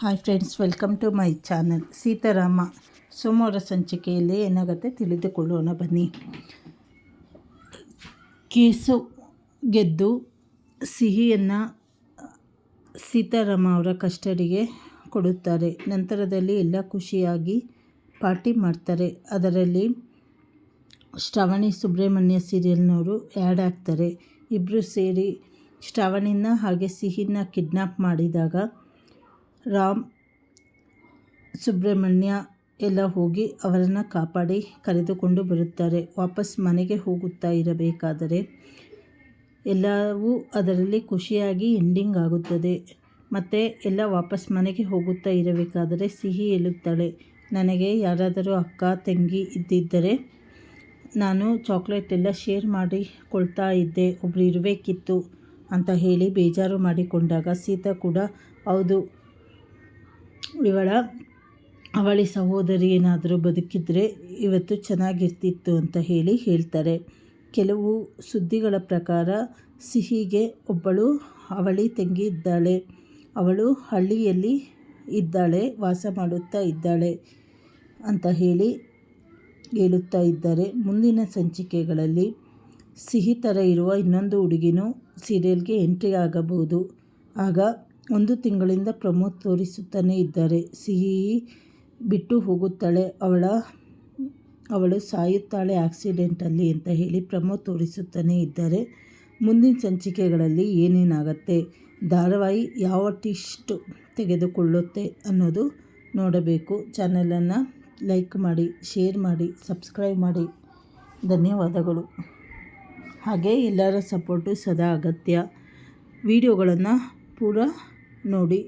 Hi friends welcome to my channel Seetharama ಸೋಮವಾರ ಸಂಚಿಕೆಯಲ್ಲಿ ಏನಾಗುತ್ತೆ ತಿಳಿದುಕೊಳ್ಳೋಣ, ಬನ್ನಿ. ಕೇಸು ಗೆದ್ದು ಸಿಹಿಯನ್ನು ಸೀತಾರಾಮ ಅವರ ಕಸ್ಟಡಿಗೆ ಕೊಡುತ್ತಾರೆ. ನಂತರದಲ್ಲಿ ಎಲ್ಲ ಖುಷಿಯಾಗಿ ಪಾರ್ಟಿ ಮಾಡ್ತಾರೆ. ಅದರಲ್ಲಿ ಶ್ರಾವಣಿ ಸುಬ್ರಹ್ಮಣ್ಯ ಸೀರಿಯಲ್ನವರು ಆ್ಯಡ್ ಆಗ್ತಾರೆ. ಇಬ್ಬರು ಸೇರಿ ಶ್ರಾವಣಿನ ಹಾಗೆ ಸಿಹಿನ ಕಿಡ್ನಾಪ್ ಮಾಡಿದಾಗ ರಾಮ್ ಸುಬ್ರಹ್ಮಣ್ಯ ಎಲ್ಲ ಹೋಗಿ ಅವರನ್ನು ಕಾಪಾಡಿ ಕರೆದುಕೊಂಡು ಬರುತ್ತಾರೆ. ವಾಪಸ್ ಮನೆಗೆ ಹೋಗುತ್ತಾ ಇರಬೇಕಾದರೆ ಎಲ್ಲವೂ ಅದರಲ್ಲಿ ಖುಷಿಯಾಗಿ ಎಂಡಿಂಗ್ ಆಗುತ್ತದೆ. ಮತ್ತು ಎಲ್ಲ ವಾಪಸ್ ಮನೆಗೆ ಹೋಗುತ್ತಾ ಇರಬೇಕಾದರೆ ಸಿಹಿ ಹೇಳುತ್ತಾಳೆ. ನನಗೆ ಯಾರಾದರೂ ಅಕ್ಕ, ತಂಗಿ ಇದ್ದಿದ್ದರೆ ನಾನು ಚಾಕ್ಲೇಟ್ ಎಲ್ಲ ಶೇರ್ ಮಾಡಿಕೊಳ್ತಾ ಇದ್ದೆ. ಒಬ್ಬರು ಇರಬೇಕಿತ್ತು ಅಂತ ಹೇಳಿ ಬೇಜಾರು ಮಾಡಿಕೊಂಡಾಗ ಸೀತಾ ಕೂಡ, ಹೌದು ಇವಳ ಅವಳಿ ಸಹೋದರಿ ಏನಾದರೂ ಬದುಕಿದ್ರೆ ಇವತ್ತು ಚೆನ್ನಾಗಿರ್ತಿತ್ತು ಅಂತ ಹೇಳಿ ಹೇಳ್ತಾರೆ. ಕೆಲವು ಸುದ್ದಿಗಳ ಪ್ರಕಾರ ಸಿಹಿಗೆ ಒಬ್ಬಳು ಅವಳಿ ತಂಗಿ ಇದ್ದಾಳೆ. ಅವಳು ಹಳ್ಳಿಯಲ್ಲಿ ಇದ್ದಾಳೆ, ವಾಸ ಮಾಡುತ್ತಾ ಇದ್ದಾಳೆ ಅಂತ ಹೇಳಿ ಹೇಳುತ್ತಾ ಇದ್ದಾರೆ. ಮುಂದಿನ ಸಂಚಿಕೆಗಳಲ್ಲಿ ಸಿಹಿ ಥರ ಇರುವ ಇನ್ನೊಂದು ಹುಡುಗಿನೂ ಸೀರಿಯಲ್ಗೆ ಎಂಟ್ರಿ ಆಗಬಹುದು. ಆಗ ಒಂದು ತಿಂಗಳಿಂದ ಪ್ರಮೋದ್ ತೋರಿಸುತ್ತಾನೆ ಇದ್ದಾರೆ. ಸಿಹಿ ಬಿಟ್ಟು ಹೋಗುತ್ತಾಳೆ. ಅವಳ, ಅವಳು ಸಾಯುತ್ತಾಳೆ ಆಕ್ಸಿಡೆಂಟಲ್ಲಿ ಅಂತ ಹೇಳಿ ಪ್ರಮೋದ್ ತೋರಿಸುತ್ತಾನೆ ಇದ್ದಾರೆ. ಮುಂದಿನ ಸಂಚಿಕೆಗಳಲ್ಲಿ ಏನೇನಾಗುತ್ತೆ, ಧಾರಾವಾಹಿ ಯಾವ ಟಿಸ್ಟ್ ತೆಗೆದುಕೊಳ್ಳುತ್ತೆ ಅನ್ನೋದು ನೋಡಬೇಕು. ಚಾನಲನ್ನು ಲೈಕ್ ಮಾಡಿ, ಶೇರ್ ಮಾಡಿ, ಸಬ್ಸ್ಕ್ರೈಬ್ ಮಾಡಿ. ಧನ್ಯವಾದಗಳು. ಹಾಗೆ ಎಲ್ಲರ ಸಪೋರ್ಟು ಸದಾ ಅಗತ್ಯ. ವಿಡಿಯೋಗಳನ್ನು ಪೂರ ನೋಡಿ.